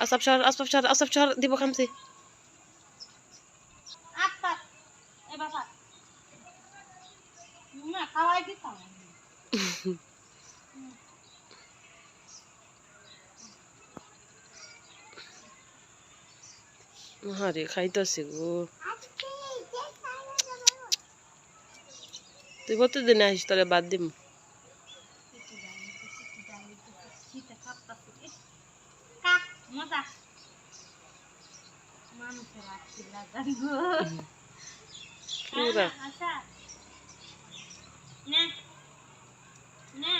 আসাব শহর আসাব শহর আসাব শহর দিব খামছি আরে খাইতেছি গো তুই কতদিন আসিস? তোরে বাদ দিম। কাক মজা মানুষের আজকে লাগান গো পুরা আচ্ছা নে নে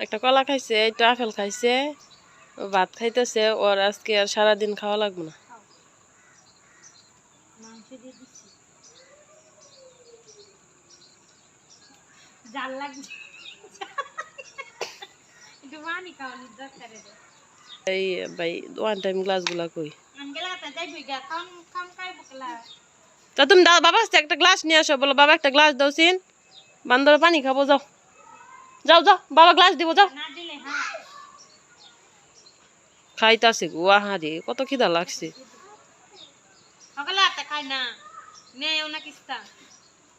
একটা কলা খাইছে একটা আপেল খাইছে ভাত খাইতেছে ওর আজকে আর সারাদিন খাওয়া লাগবে না। জাল এই ভাই ওয়ান টাইম গ্লাসগুলা কই? তা যাইবি গা খাম খাম খাই বকলা তা তুমি বাবা একটা গ্লাস নিয়ে আসো বলো বাবা একটা গ্লাস দাও সিন। বান্দর পানি খাব যাও। যাও যাও বাবা গ্লাস দিব যাও। না দিলে হ্যাঁ। খাইতাছে গো আহারে কত খিদা লাগছে। সকালে হাতে খাই না নেও না কিস্তা।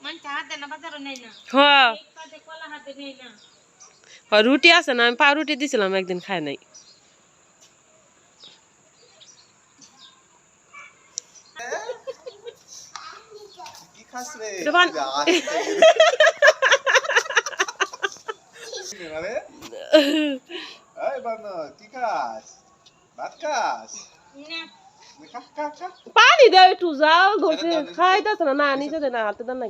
মানুষ হাতে না বাজারও নেই না। হ্যাঁ এক পাতে কলা হাতে নেই না। আর রুটি আছে না আমি পা রুটি দিছিলাম একদিন খাই নাই। কি খাস রে? বান- মানে? এই বানো কি খাস ভাত খাস? পানি দাও একটু যাও ধরছে খাইতাছে না না নিচে না হাতে দেন না